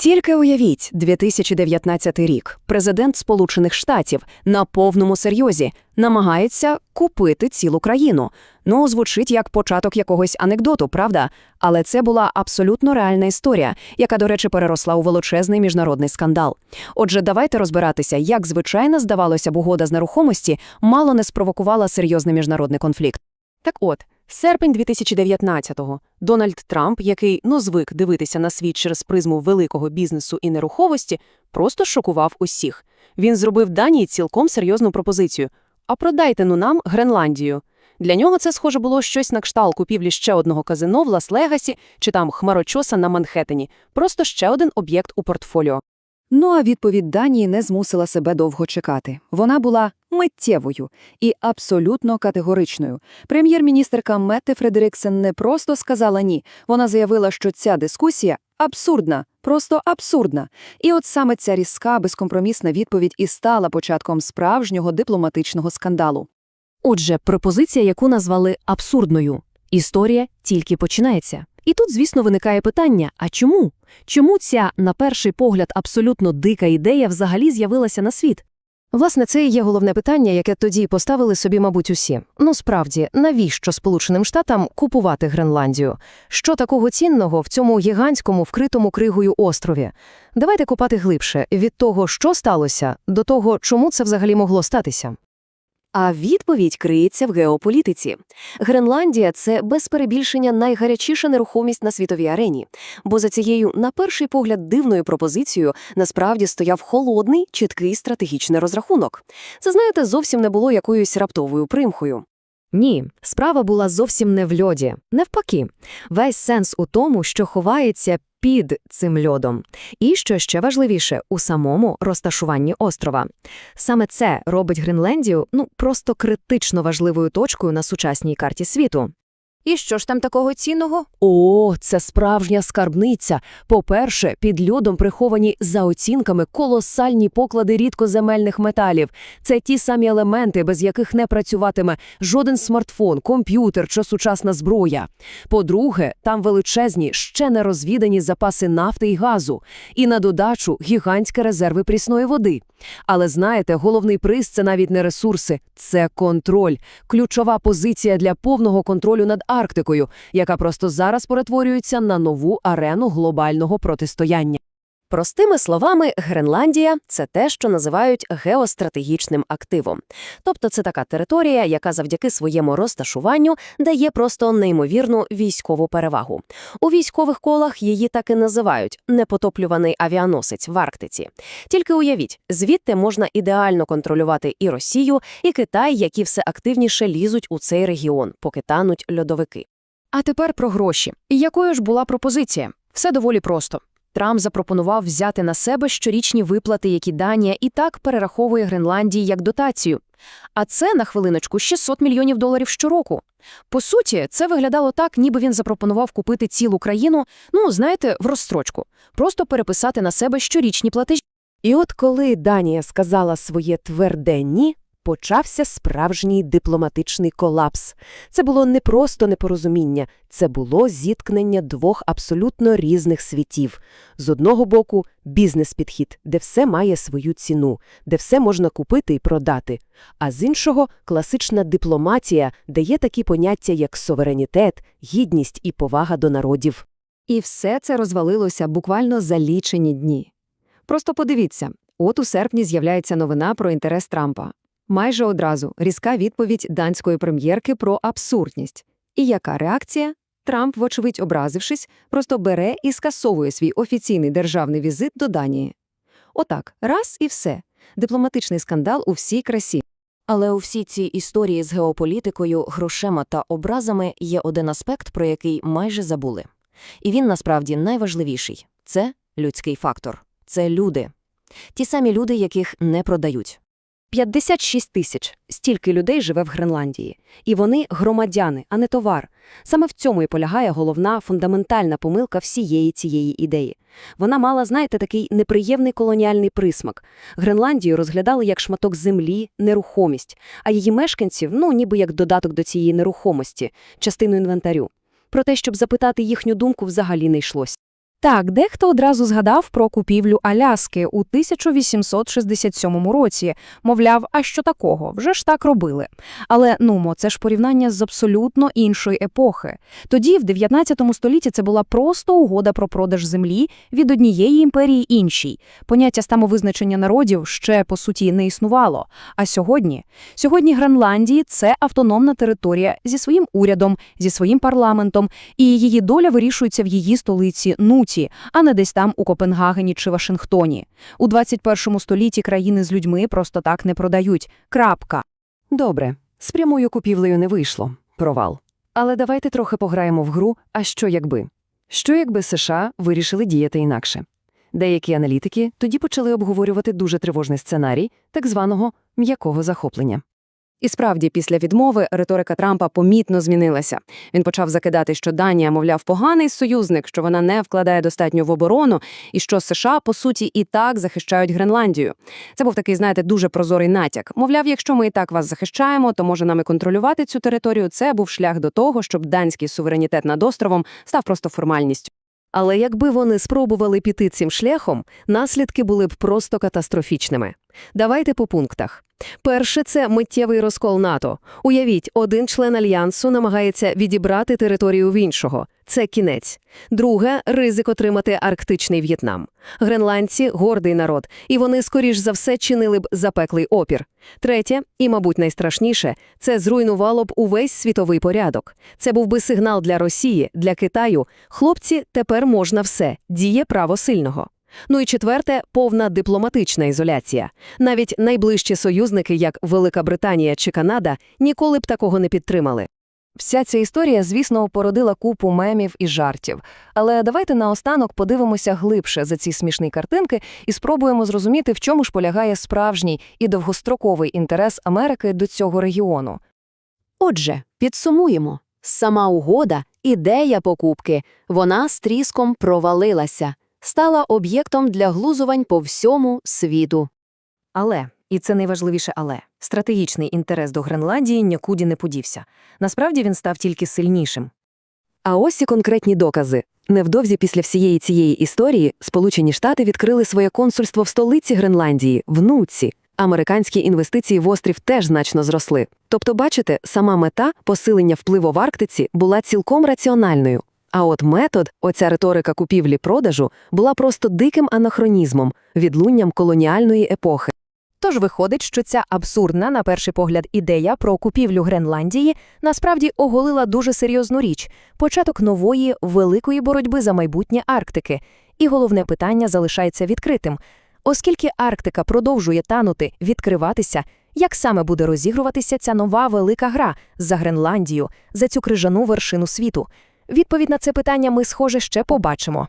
Тільки уявіть, 2019 рік президент Сполучених Штатів на повному серйозі намагається купити цілу країну. Ну, звучить як початок якогось анекдоту, правда? Але це була абсолютно реальна історія, яка, до речі, переросла у величезний міжнародний скандал. Отже, давайте розбиратися, як звичайно здавалося б угода з нерухомості мало не спровокувала серйозний міжнародний конфлікт. Так от, серпень 2019-го. Дональд Трамп, який ну звик дивитися на світ через призму великого бізнесу і нерухомості, просто шокував усіх. Він зробив Данії цілком серйозну пропозицію. А продайте ну нам Гренландію. Для нього це схоже було щось на кшталт купівлі ще одного казино в Лас-Легасі чи там хмарочоса на Манхеттені. Просто ще один об'єкт у портфоліо. Ну а відповідь Данії не змусила себе довго чекати. Вона була миттєвою і абсолютно категоричною. Прем'єр-міністерка Метте Фредериксен не просто сказала ні, вона заявила, що ця дискусія абсурдна, просто абсурдна. І от саме ця різка, безкомпромісна відповідь і стала початком справжнього дипломатичного скандалу. Отже, пропозиція, яку назвали абсурдною. Історія тільки починається. І тут, звісно, виникає питання: а чому? Чому ця, на перший погляд, абсолютно дика ідея взагалі з'явилася на світ? Власне, це і є головне питання, яке тоді поставили собі, мабуть, усі. Ну, справді, навіщо Сполученим Штатам купувати Гренландію? Що такого цінного в цьому гігантському вкритому кригою острові? Давайте копати глибше від того, що сталося, до того, чому це взагалі могло статися. А відповідь криється в геополітиці. Гренландія – це без перебільшення найгарячіша нерухомість на світовій арені, бо за цією, на перший погляд, дивною пропозицією насправді стояв холодний, чіткий стратегічний розрахунок. Це, знаєте, зовсім не було якоюсь раптовою примхою. Ні, справа була зовсім не в льоді. Навпаки, весь сенс у тому, що ховається під цим льодом. І, що ще важливіше, у самому розташуванні острова. Саме це робить Гренлендію ну, просто критично важливою точкою на сучасній карті світу. І що ж там такого цінного? О, це справжня скарбниця. По-перше, під льодом приховані за оцінками колосальні поклади рідкоземельних металів. Це ті самі елементи, без яких не працюватиме жоден смартфон, комп'ютер чи сучасна зброя. По-друге, там величезні, ще не розвідані запаси нафти і газу. І на додачу гігантські резерви прісної води. Але знаєте, головний приз – це навіть не ресурси, це контроль. Ключова позиція для повного контролю над Арктикою, яка просто зараз перетворюється на нову арену глобального протистояння. Простими словами, Гренландія – це те, що називають геостратегічним активом. Тобто це така територія, яка завдяки своєму розташуванню дає просто неймовірну військову перевагу. У військових колах її так і називають – непотоплюваний авіаносець в Арктиці. Тільки уявіть, звідти можна ідеально контролювати і Росію, і Китай, які все активніше лізуть у цей регіон, поки тануть льодовики. А тепер про гроші. І якою ж була пропозиція? Все доволі просто. Трамп запропонував взяти на себе щорічні виплати, які Данія і так перераховує Гренландії як дотацію. А це, на хвилиночку, 600 мільйонів доларів щороку. По суті, це виглядало так, ніби він запропонував купити цілу країну, ну, знаєте, в розстрочку. Просто переписати на себе щорічні платежі. І от коли Данія сказала своє тверде «ні», почався справжній дипломатичний колапс. Це було не просто непорозуміння, це було зіткнення двох абсолютно різних світів. З одного боку – бізнес-підхід, де все має свою ціну, де все можна купити і продати. А з іншого – класична дипломатія, де є такі поняття, як суверенітет, гідність і повага до народів. І все це розвалилося буквально за лічені дні. Просто подивіться, от у серпні з'являється новина про інтерес Трампа. Майже одразу різка відповідь данської прем'єрки про абсурдність. І яка реакція? Трамп, вочевидь образившись, просто бере і скасовує свій офіційний державний візит до Данії. Отак, раз і все. Дипломатичний скандал у всій красі. Але у всій цій історії з геополітикою, грошима та образами є один аспект, про який майже забули. І він насправді найважливіший – це людський фактор. Це люди. Ті самі люди, яких не продають. 56 тисяч – стільки людей живе в Гренландії. І вони громадяни, а не товар. Саме в цьому і полягає головна фундаментальна помилка всієї цієї ідеї. Вона мала, знаєте, такий неприємний колоніальний присмак. Гренландію розглядали як шматок землі, нерухомість, а її мешканців, ну, ніби як додаток до цієї нерухомості, частину інвентарю. Про те, щоб запитати їхню думку, взагалі не йшлося. Так, дехто одразу згадав про купівлю Аляски у 1867 році. Мовляв, а що такого? Вже ж так робили. Але нумо, це ж порівняння з абсолютно іншої епохи. Тоді, в 19 столітті, це була просто угода про продаж землі від однієї імперії іншій. Поняття самовизначення народів ще по суті не існувало. А сьогодні, сьогодні Гренландії це автономна територія зі своїм урядом, зі своїм парламентом, і її доля вирішується в її столиці Нуті, а не десь там у Копенгагені чи Вашингтоні. У 21 столітті країни з людьми просто так не продають. Крапка. Добре, з прямою купівлею не вийшло. Провал. Але давайте трохи пограємо в гру «А що якби?». Що якби США вирішили діяти інакше? Деякі аналітики тоді почали обговорювати дуже тривожний сценарій так званого «м'якого захоплення». І справді, після відмови риторика Трампа помітно змінилася. Він почав закидати, що Данія, мовляв, поганий союзник, що вона не вкладає достатньо в оборону, і що США, по суті, і так захищають Гренландію. Це був такий, знаєте, дуже прозорий натяк. Мовляв, якщо ми і так вас захищаємо, то може нам і контролювати цю територію. Це був шлях до того, щоб данський суверенітет над островом став просто формальністю. Але якби вони спробували піти цим шляхом, наслідки були б просто катастрофічними. Давайте по пунктах. Перше – це миттєвий розкол НАТО. Уявіть, один член Альянсу намагається відібрати територію в іншого. Це кінець. Друге – ризик отримати арктичний В'єтнам. Гренландці – гордий народ, і вони, скоріш за все, чинили б запеклий опір. Третє, і, мабуть, найстрашніше, це зруйнувало б увесь світовий порядок. Це був би сигнал для Росії, для Китаю. Хлопці, тепер можна все. Діє право сильного. Ну і четверте – повна дипломатична ізоляція. Навіть найближчі союзники, як Велика Британія чи Канада, ніколи б такого не підтримали. Вся ця історія, звісно, породила купу мемів і жартів. Але давайте наостанок подивимося глибше за ці смішні картинки і спробуємо зрозуміти, в чому ж полягає справжній і довгостроковий інтерес Америки до цього регіону. Отже, підсумуємо. Сама угода, ідея покупки, вона з тріском провалилася, стала об'єктом для глузувань по всьому світу. Але, і це найважливіше але, стратегічний інтерес до Гренландії нікуди не подівся. Насправді він став тільки сильнішим. А ось і конкретні докази. Невдовзі після всієї цієї історії Сполучені Штати відкрили своє консульство в столиці Гренландії, в Нуці. Американські інвестиції в острів теж значно зросли. Тобто, бачите, сама мета посилення впливу в Арктиці була цілком раціональною. А от метод, оця риторика купівлі-продажу, була просто диким анахронізмом, відлунням колоніальної епохи. Тож виходить, що ця абсурдна, на перший погляд, ідея про купівлю Гренландії насправді оголила дуже серйозну річ – початок нової, великої боротьби за майбутнє Арктики. І головне питання залишається відкритим. Оскільки Арктика продовжує танути, відкриватися, як саме буде розігруватися ця нова велика гра за Гренландію, за цю крижану вершину світу? Відповідь на це питання ми, схоже, ще побачимо.